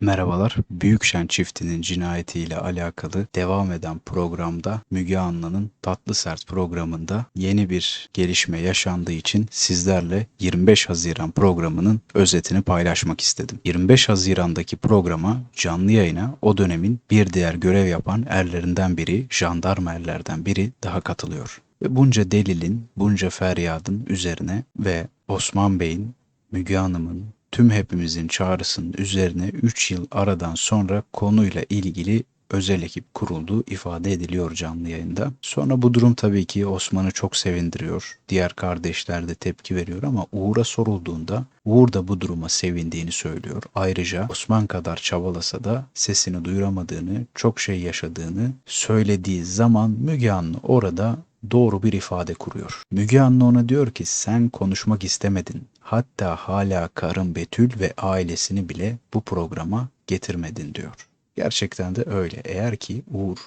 Merhabalar. Büyükşen çiftinin cinayetiyle alakalı devam eden programda Müge Anlı'nın Tatlı Sert programında yeni bir gelişme yaşandığı için sizlerle 25 Haziran programının özetini paylaşmak istedim. 25 Haziran'daki programa canlı yayına o dönemin bir diğer görev yapan erlerinden biri, jandarma erlerden biri daha katılıyor. Ve bunca delilin, bunca feryadın üzerine ve Osman Bey'in Müge Hanım'ın tüm hepimizin çağrısının üzerine 3 yıl aradan sonra konuyla ilgili özel ekip kurulduğu ifade ediliyor canlı yayında. Sonra bu durum tabii ki Osman'ı çok sevindiriyor. Diğer kardeşler de tepki veriyor ama Uğur'a sorulduğunda Uğur da bu duruma sevindiğini söylüyor. Ayrıca Osman kadar çabalasa da sesini duyuramadığını, çok şey yaşadığını söylediği zaman Müge Anlı orada doğru bir ifade kuruyor. Müge Anlı ona diyor ki sen konuşmak istemedin. Hatta hala karın Betül ve ailesini bile bu programa getirmedin diyor. Gerçekten de öyle. Eğer ki Uğur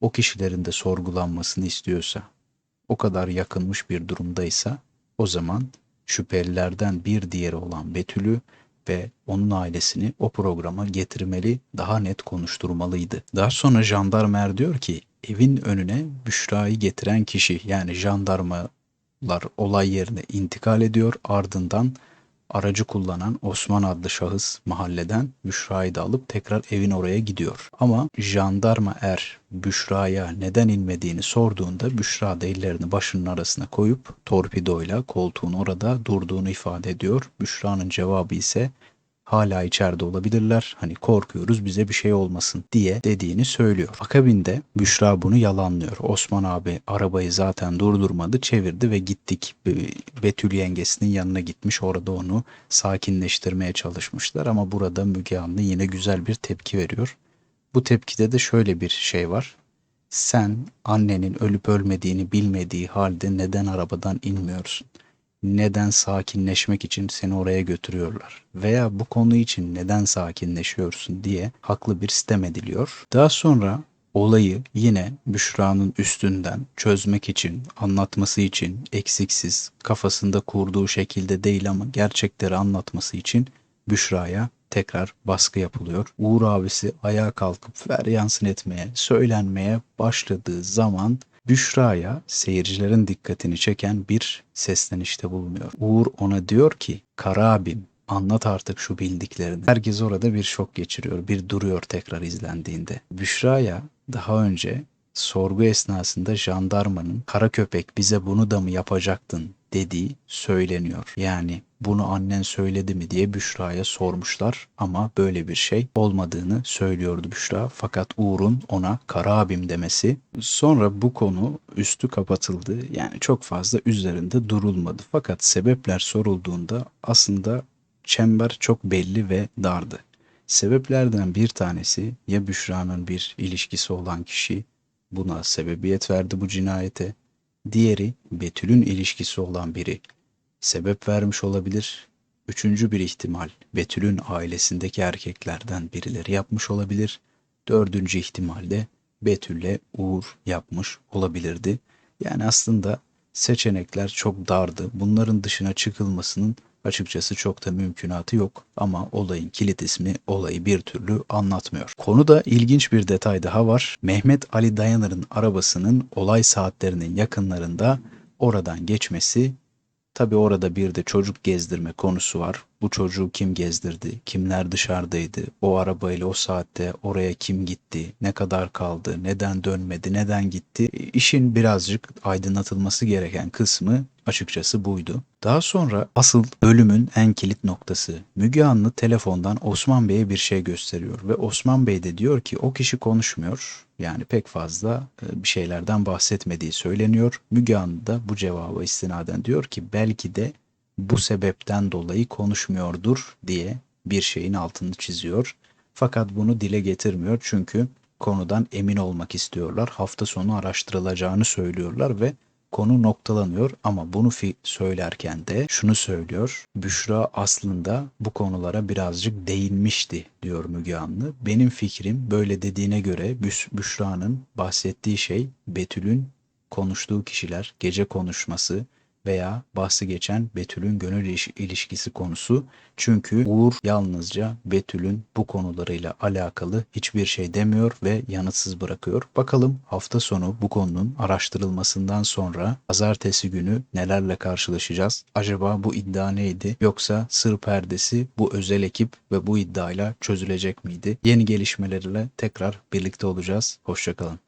o kişilerin de sorgulanmasını istiyorsa, o kadar yakınmış bir durumdaysa o zaman şüphelilerden bir diğeri olan Betül'ü ve onun ailesini o programa getirmeli, daha net konuşturmalıydı. Daha sonra jandarmer diyor ki evin önüne Büşra'yı getiren kişi yani jandarmalar olay yerine intikal ediyor ardından aracı kullanan Osman adlı şahıs mahalleden Büşra'yı da alıp tekrar evin oraya gidiyor. Ama jandarma er Büşra'ya neden inmediğini sorduğunda Büşra da ellerini başının arasına koyup torpidoyla koltuğun orada durduğunu ifade ediyor. Büşra'nın cevabı ise hala içeride olabilirler. Hani korkuyoruz bize bir şey olmasın diye dediğini söylüyor. Akabinde Büşra bunu yalanlıyor. Osman abi arabayı zaten durdurmadı, çevirdi ve gittik. Betül yengesinin yanına gitmiş. Orada onu sakinleştirmeye çalışmışlar ama burada Müge Anlı yine güzel bir tepki veriyor. Bu tepkide de şöyle bir şey var. Sen annenin ölüp ölmediğini bilmediği halde neden arabadan inmiyorsun? Neden sakinleşmek için seni oraya götürüyorlar veya bu konu için neden sakinleşiyorsun diye haklı bir sistem ediliyor. Daha sonra olayı yine Büşra'nın üstünden çözmek için, anlatması için eksiksiz, kafasında kurduğu şekilde değil ama gerçekleri anlatması için Büşra'ya tekrar baskı yapılıyor. Uğur abisi ayağa kalkıp feryansın etmeye, söylenmeye başladığı zaman Büşra'ya seyircilerin dikkatini çeken bir seslenişte bulunuyor. Uğur ona diyor ki Kara anlat artık şu bildiklerini. Herkes orada bir şok geçiriyor. Bir duruyor tekrar izlendiğinde. Büşra'ya daha önce sorgu esnasında jandarmanın kara köpek bize bunu da mı yapacaktın dediği söyleniyor. Yani bunu annen söyledi mi diye Büşra'ya sormuşlar ama böyle bir şey olmadığını söylüyordu Büşra. Fakat Uğur'un ona kara abim demesi sonra bu konu üstü kapatıldı. Yani çok fazla üzerinde durulmadı. Fakat sebepler sorulduğunda aslında çember çok belli ve dardı. Sebeplerden bir tanesi ya Büşra'nın bir ilişkisi olan kişi buna sebebiyet verdi bu cinayete. Diğeri Betül'ün ilişkisi olan biri sebep vermiş olabilir. Üçüncü bir ihtimal Betül'ün ailesindeki erkeklerden birileri yapmış olabilir. Dördüncü ihtimalde Betül'le Uğur yapmış olabilirdi. Yani aslında seçenekler çok dardı. Bunların dışına çıkılmasının açıkçası çok da mümkünatı yok ama olayın kilit ismi olayı bir türlü anlatmıyor. Konuda ilginç bir detay daha var. Mehmet Ali Dayanır'ın arabasının olay saatlerinin yakınlarında oradan geçmesi Tabi orada bir de çocuk gezdirme konusu var. Bu çocuğu kim gezdirdi? Kimler dışarıdaydı? O arabayla o saatte oraya kim gitti? Ne kadar kaldı? Neden dönmedi? Neden gitti? İşin birazcık aydınlatılması gereken kısmı açıkçası buydu. Daha sonra asıl bölümün en kilit noktası. Müge Anlı telefondan Osman Bey'e bir şey gösteriyor ve Osman Bey de diyor ki o kişi konuşmuyor. Yani pek fazla e, bir şeylerden bahsetmediği söyleniyor. Müge Anlı da bu cevaba istinaden diyor ki belki de bu sebepten dolayı konuşmuyordur diye bir şeyin altını çiziyor. Fakat bunu dile getirmiyor çünkü konudan emin olmak istiyorlar. Hafta sonu araştırılacağını söylüyorlar ve konu noktalanıyor ama bunu fi söylerken de şunu söylüyor. Büşra aslında bu konulara birazcık değinmişti diyor Müge Anlı. Benim fikrim böyle dediğine göre Büş Büşra'nın bahsettiği şey Betül'ün konuştuğu kişiler, gece konuşması, veya bahsi geçen Betül'ün gönül iliş- ilişkisi konusu. Çünkü Uğur yalnızca Betül'ün bu konularıyla alakalı hiçbir şey demiyor ve yanıtsız bırakıyor. Bakalım hafta sonu bu konunun araştırılmasından sonra pazartesi günü nelerle karşılaşacağız? Acaba bu iddia neydi? Yoksa sır perdesi bu özel ekip ve bu iddiayla çözülecek miydi? Yeni gelişmelerle tekrar birlikte olacağız. Hoşçakalın.